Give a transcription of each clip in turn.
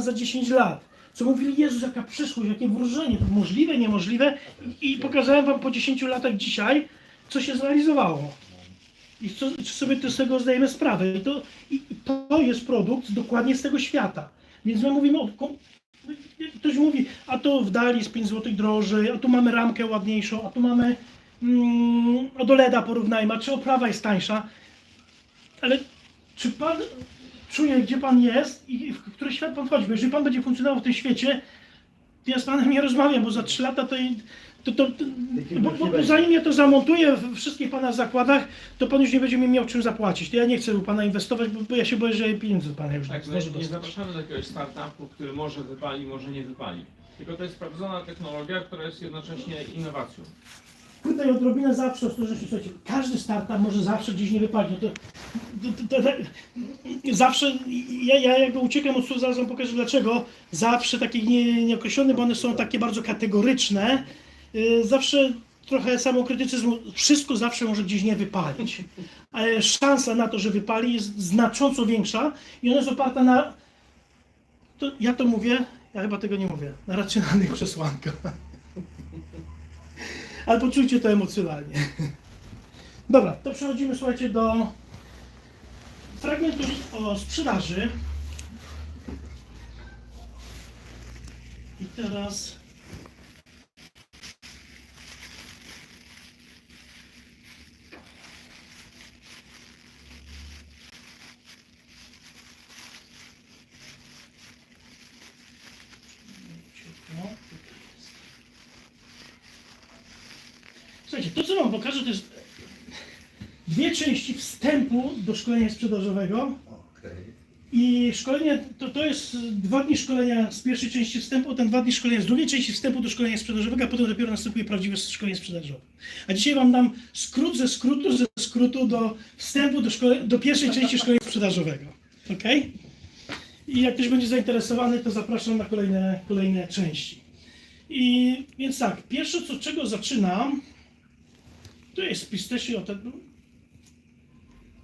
za 10 lat. Co mówili, Jezus, jaka przyszłość, jakie wróżenie, to możliwe, niemożliwe. I, I pokazałem wam po 10 latach dzisiaj, co się zrealizowało. I co, czy sobie z tego zdajemy sprawę. I to, I to jest produkt dokładnie z tego świata. Więc my mówimy o. Ktoś mówi, a to w dali jest 5 zł drożej, a tu mamy ramkę ładniejszą, a tu mamy mm, a do LEDa porównajmy, a czy oprawa jest tańsza. Ale czy pan czuje, gdzie pan jest i w który świat pan wchodzi? Bo jeżeli pan będzie funkcjonował w tym świecie, to ja z panem nie rozmawiam, bo za 3 lata to, to, to, to bo, bo, bo zanim ja to zamontuję w wszystkich pana zakładach, to pan już nie będzie mi miał czym zapłacić. To ja nie chcę u pana inwestować, bo, bo ja się boję, że pieniędzy do pana już Tak, nie nie zapraszamy do jakiegoś startupu, który może wypali, może nie wypali. Tylko to jest sprawdzona technologia, która jest jednocześnie innowacją. Tutaj odrobinę zawsze ostrożności. Słuchajcie, każdy startup może zawsze gdzieś nie wypalić. No to, to, to, to, zawsze, ja, ja jakby uciekam od słów, zaraz wam pokażę dlaczego. Zawsze takie nie, nieokreślone, bo one są takie bardzo kategoryczne. Yy, Zawsze trochę samokrytycyzmu, wszystko zawsze może gdzieś nie wypalić. Ale szansa na to, że wypali jest znacząco większa i ona jest oparta na, to ja to mówię, ja chyba tego nie mówię, na racjonalnych przesłankach. Ale poczujcie to emocjonalnie. Dobra, to przechodzimy, słuchajcie, do fragmentu o sprzedaży. I teraz. No, tutaj jest. Słuchajcie, to co Wam pokażę, to jest dwie części wstępu do szkolenia sprzedażowego. I szkolenie to, to jest dwa dni szkolenia z pierwszej części wstępu, potem dwa dni szkolenia z drugiej części wstępu do szkolenia sprzedażowego, a potem dopiero następuje prawdziwe szkolenie sprzedażowe. A dzisiaj Wam dam skrót ze skrótu, ze skrótu do wstępu do, szkole, do pierwszej części szkolenia sprzedażowego. Ok? I jak ktoś będzie zainteresowany, to zapraszam na kolejne, kolejne części. I więc tak, pierwsze co czego zaczynam, to jest spis też i o ten,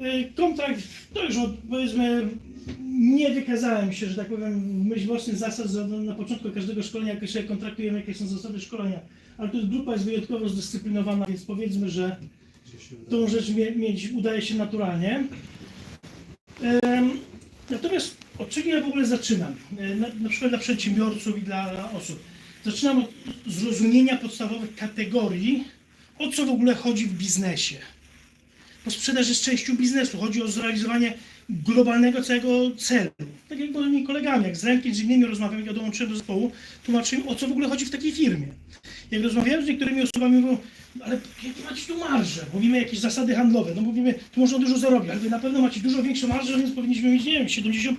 Y, Kontrakt, to już powiedzmy, nie wykazałem się, że tak powiem, w myśl własnych zasad, na początku każdego szkolenia sobie kontraktujemy, jakie są zasady szkolenia, ale tu grupa jest wyjątkowo zdyscyplinowana, więc powiedzmy, że tą rzecz mie- mieć udaje się naturalnie. Natomiast od czego ja w ogóle zaczynam? E, Na, na przykład dla przedsiębiorców i dla osób. Zaczynam od zrozumienia podstawowych kategorii, o co w ogóle chodzi w biznesie. Bo sprzedaż jest częścią biznesu. Chodzi o zrealizowanie globalnego całego celu. Tak jak moimi kolegami, jak z Remkiem, z innymi rozmawiam, ja dołączyłem do zespołu, tłumaczyłem o co w ogóle chodzi w takiej firmie. Jak rozmawiałem z niektórymi osobami, mówią, ale jakie macie tu marże? Mówimy jakieś zasady handlowe, no mówimy, tu można dużo zarobić, ale wy na pewno macie dużo większe marże, więc powinniśmy mieć, nie wiem, 70%,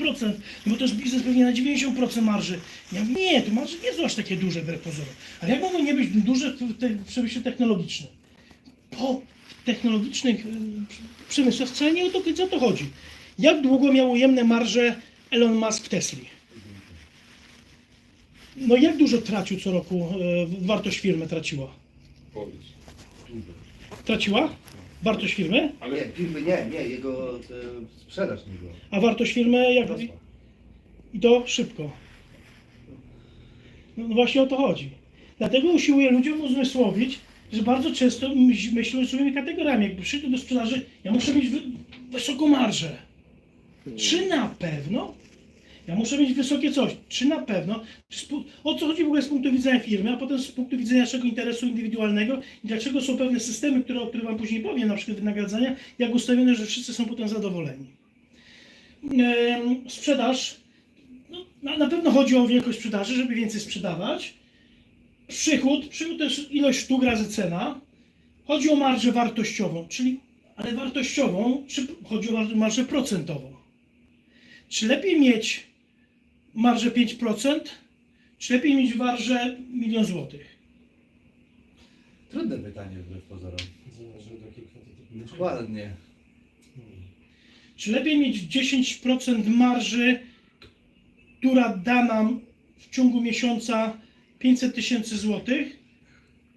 no bo to jest biznes pewnie na 90% marży. Ja mówię, nie, tu marże nie są aż takie duże, wbrew pozorom. Ale jak mogą nie być duże w te- w przemyśle technologicznym? po technologicznych y, przemysłach wcale nie o to, co to chodzi. Jak długo miał ujemne marże Elon Musk w Tesli? No jak dużo tracił co roku, y, wartość firmy traciła? Powiedz. Traciła? Wartość firmy? Nie, firmy nie, nie, jego e, sprzedaż nie była. A wartość firmy jak... Rosła. I to szybko. No no właśnie o to chodzi. Dlatego usiłuję ludziom uzmysłowić, że bardzo często myśl- myślą swoimi kategoriami. Jakby przyjdę do sprzedaży, ja muszę mieć wy- wysoką marżę. Czy na pewno? Ja muszę mieć wysokie coś. Czy na pewno? O co chodzi w ogóle z punktu widzenia firmy, a potem z punktu widzenia naszego interesu indywidualnego i dlaczego są pewne systemy, które, o których Wam później powiem, na przykład wynagradzania, jak ustawione, że wszyscy są potem zadowoleni. Sprzedaż no, na, na pewno chodzi o wielkość sprzedaży, żeby więcej sprzedawać. Przychód, przychód to jest ilość sztuk razy cena. Chodzi o marżę wartościową, czyli, ale wartościową, czy chodzi o mar- marżę procentową? Czy lepiej mieć marżę 5%, czy lepiej mieć marżę milion złotych? Trudne pytanie wbrew pozorom. Dokładnie. Czy lepiej mieć 10% marży, która da nam w ciągu miesiąca 500 tysięcy złotych?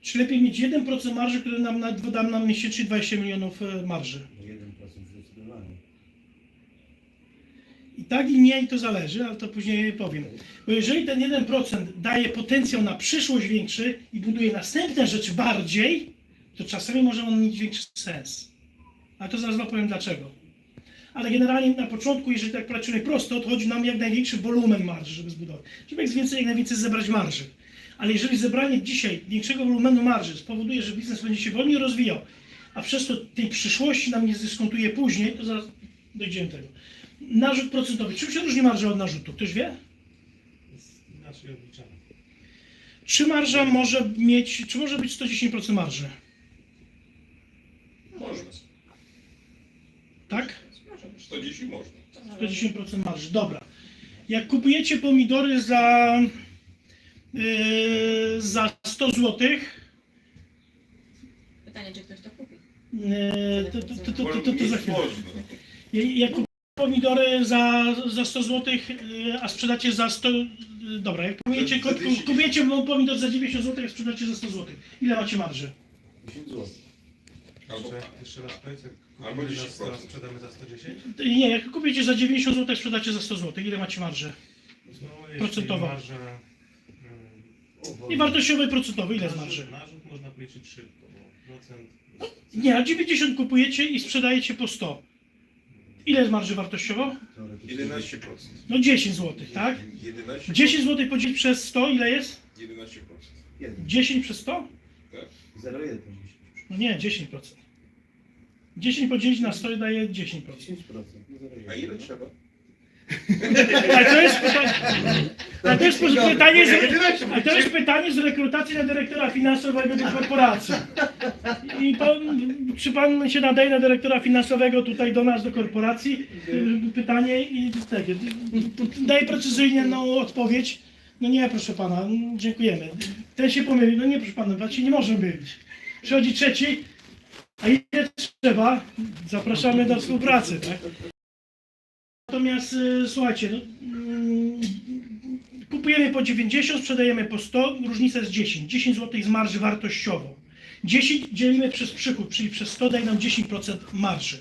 Czy lepiej mieć 1% marży, który nam na- da nam miesięcznie 20 milionów e, marży? 1% zdecydowanie. I tak i nie, i to zależy, ale to później powiem. Bo jeżeli ten 1% daje potencjał na przyszłość większy i buduje następne rzeczy bardziej, to czasami może on mieć większy sens. Ale to zaraz wam powiem dlaczego. Ale generalnie na początku, jeżeli tak patrzymy prosto, to chodzi nam jak największy wolumen marży, żeby zbudować. Żeby jak więcej, jak najwięcej zebrać marży. Ale jeżeli zebranie dzisiaj większego wolumenu marży spowoduje, że biznes będzie się wolniej rozwijał, a przez to tej przyszłości nam nie zdyskontuje później, to zaraz dojdziemy do tego. Narzut procentowy. Czym się różni marża od narzutu? Ktoś wie? Inaczej obliczane. Czy marża może mieć, czy może być 110% marży? Można. Tak? 110 można. 110% marży. Dobra. Jak kupujecie pomidory za, za 100 zł, Pytanie, czy ktoś to kupi? yy, to, to, to, to, to, to, to za chwilę. Jak kupujecie pomidory za, za 100 zł, yy, a sprzedacie za 100... Yy, dobra, jak kupujecie, Za- za ku- 200. kupujecie pomidor za 90 zł, a sprzedacie za 100 zł. Ile macie marży? 10 zł. Albo, Jeszcze, jeszcze raz powiedz, jak Albo za 10%. 100, sprzedamy za 110? Nie, jak kupicie za 90 zł, sprzedacie za 100 zł. Ile macie marży? No, jeśli Procentowa. Marża, I wartościowy procentowy, ile jest marży? Można policzyć szybko, bo procent... Nie, a 90 kupujecie i sprzedajecie po 100. Ile jest marży wartościowo? Teoretycznie. 11%. No 10 zł, tak? 11%. 10 zł podzielić przez 100, ile jest? 11%. 1. 10 przez 100? 0,1. No nie, 10%. 10 podzielić na 100 daje 10%. 10%. No 0,1. A ile trzeba? Ale to jest pytanie, ale to jest pytanie, z, ale to jest pytanie z rekrutacji na dyrektora finansowego do korporacji. I pan, czy pan się nadaje na dyrektora finansowego tutaj do nas, do korporacji? Pytanie i tak, daję precyzyjną odpowiedź. No nie, proszę pana, dziękujemy. Ten się pomylił, no nie, proszę pana, się nie może mylić. Przychodzi trzeci, a ile trzeba? Zapraszamy do współpracy, tak? Natomiast y, słuchajcie, no, mm, kupujemy po 90, sprzedajemy po 100, różnica jest 10. 10 zł z marży wartościowo. 10 dzielimy przez przychód, czyli przez 100 daje nam 10% marży.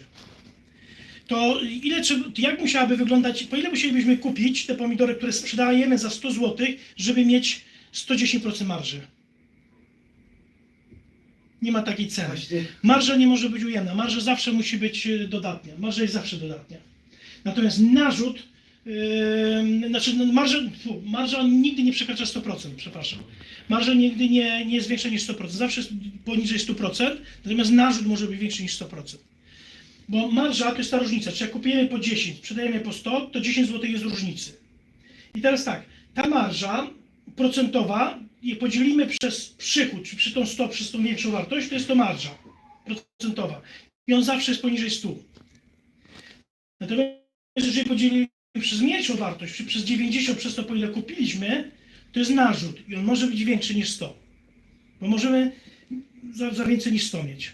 To ile jak musiałaby wyglądać, po ile musielibyśmy kupić te pomidory, które sprzedajemy za 100 zł, żeby mieć 110% marży? Nie ma takiej ceny. Marża nie może być ujemna, marża zawsze musi być y, dodatnia, marża jest zawsze dodatnia. Natomiast narzut, yy, znaczy no, marża, fu, marża nigdy nie przekracza 100%, przepraszam. Marża nigdy nie, nie jest większa niż 100%, zawsze jest poniżej 100%, natomiast narzut może być większy niż 100%. Bo marża to jest ta różnica, czy jak kupujemy po 10, sprzedajemy po 100, to 10 zł jest różnicy. I teraz tak, ta marża procentowa, je podzielimy przez przychód, czy przy tą 100, przez tą większą wartość, to jest to marża procentowa. I on zawsze jest poniżej 100. Natomiast jeżeli podzielimy przez mniejszą wartość, czy przez 90 przez to, po ile kupiliśmy, to jest narzut i on może być większy niż 100. Bo możemy za, za więcej niż 100 mieć.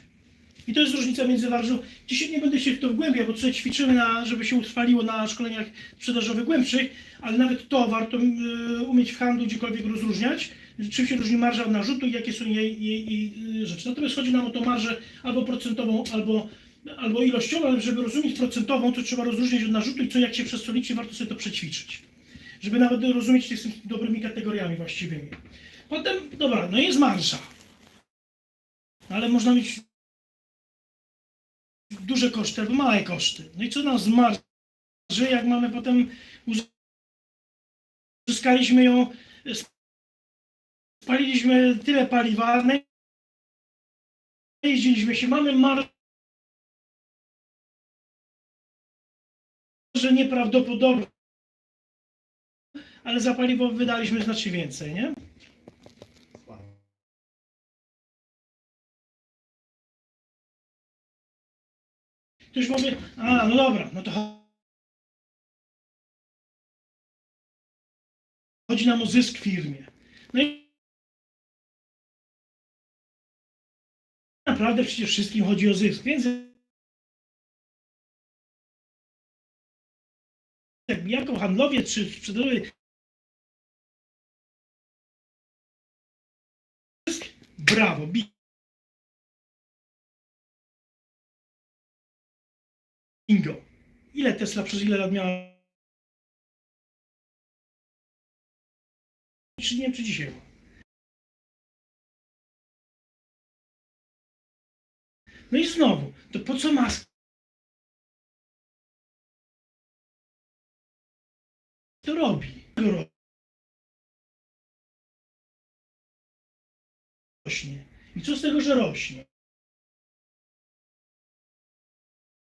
I to jest różnica między marżą. Dzisiaj nie będę się w to wgłębiał, bo tutaj ćwiczymy, na, żeby się utrwaliło na szkoleniach sprzedażowych głębszych, ale nawet to warto y, umieć w handlu gdziekolwiek rozróżniać, czym się różni marża od narzutu i jakie są jej, jej, jej rzeczy. Natomiast chodzi nam o tą marżę albo procentową, albo, albo ilościową, ale żeby rozumieć procentową, to trzeba rozróżniać od narzutu i co jak się liczy, warto sobie to przećwiczyć. Żeby nawet rozumieć tych dobrymi kategoriami właściwymi. Potem, dobra, no jest marsza. Ale można mieć duże koszty albo małe koszty. No i co nam z marży, jak mamy potem uzyskaliśmy ją, spaliliśmy tyle paliwa, jeździliśmy się, mamy marżę nieprawdopodobną, ale za paliwo wydaliśmy znacznie więcej, nie? Ktoś powie, a no dobra, no to chodzi nam o zysk firmie. No i naprawdę przecież wszystkim chodzi o zysk, więc jaką handlowiec czy sprzedawcy brawo, bingo. Ile Tesla przez ile lat miała? Czy nie, czy dzisiaj? No i znowu, to po co mask? To robi. Ro- Rośnie. I co z tego, że rośnie?